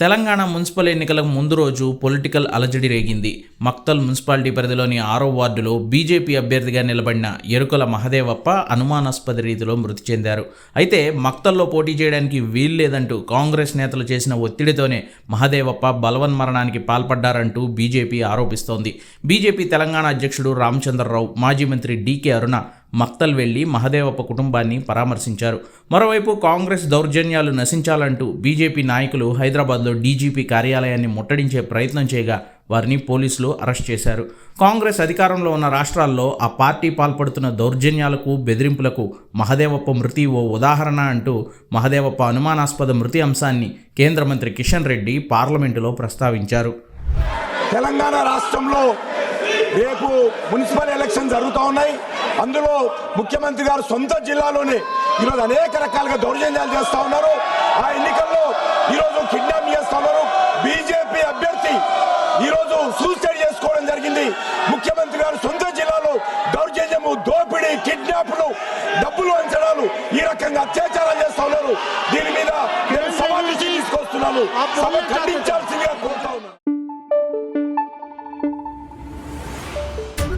Telangana municipal ఎన్నికలకు ముందు రోజు పొలిటికల్ అలజడి రేగింది. మక్తల్ మున్సిపాలిటీ పరిధిలోని ఆరో వార్డులో బీజేపీ అభ్యర్థిగా నిలబడిన ఎరుకల మహదేవప్ప అనుమానాస్పద రీతిలో మృతి చెందారు. అయితే మక్తల్లో పోటీ చేయడానికి వీల్లేదంటూ కాంగ్రెస్ నేతలు చేసిన ఒత్తిడితోనే మహదేవప్ప బలవన్మరణానికి పాల్పడ్డారంటూ బీజేపీ ఆరోపిస్తోంది. బీజేపీ తెలంగాణ అధ్యక్షుడు రామచంద్రరావు మాజీ మంత్రి డీకే అరుణ మక్తల్ వెళ్ళి మహదేవప్ప కుటుంబాన్ని పరామర్శించారు. మరోవైపు కాంగ్రెస్ దౌర్జన్యాలు నశించాలంటూ బీజేపీ నాయకులు హైదరాబాద్లో డీజీపీ కార్యాలయాన్ని ముట్టడించే ప్రయత్నం చేయగా వారిని పోలీసులు అరెస్ట్ చేశారు. కాంగ్రెస్ అధికారంలో ఉన్న రాష్ట్రాల్లో ఆ పార్టీ పాల్పడుతున్న దౌర్జన్యాలకు బెదిరింపులకు మహదేవప్ప మృతి ఓ ఉదాహరణ అంటూ మహదేవప్ప అనుమానాస్పద మృతి అంశాన్ని కేంద్ర మంత్రి కిషన్ రెడ్డి పార్లమెంటులో ప్రస్తావించారు. తెలంగాణ రాష్ట్రంలో రేపు మున్సిపల్ ఎలక్షన్ జరుగుతూ ఉన్నాయి. అందులో ముఖ్యమంత్రి గారు సొంత జిల్లాలోనే ఈరోజు అనేక రకాలుగా దౌర్జన్యాలు చేస్తూ ఉన్నారు. ఆ ఎన్నికల్లో ఈరోజు కిడ్నాప్ చేస్తూ ఉన్నారు. బీజేపీ అభ్యర్థి ఈరోజు సూసైడ్ చేసుకోవడం జరిగింది. ముఖ్యమంత్రి గారు సొంత జిల్లాలో దౌర్జన్యము దోపిడీ కిడ్నాప్లు డబ్బులు అంచడాలు ఈ రకంగా అత్యాచారాలు చేస్తూ ఉన్నారు. దీని మీద నేను తీసుకొస్తున్నాను. సభ ఖండించాల్సింది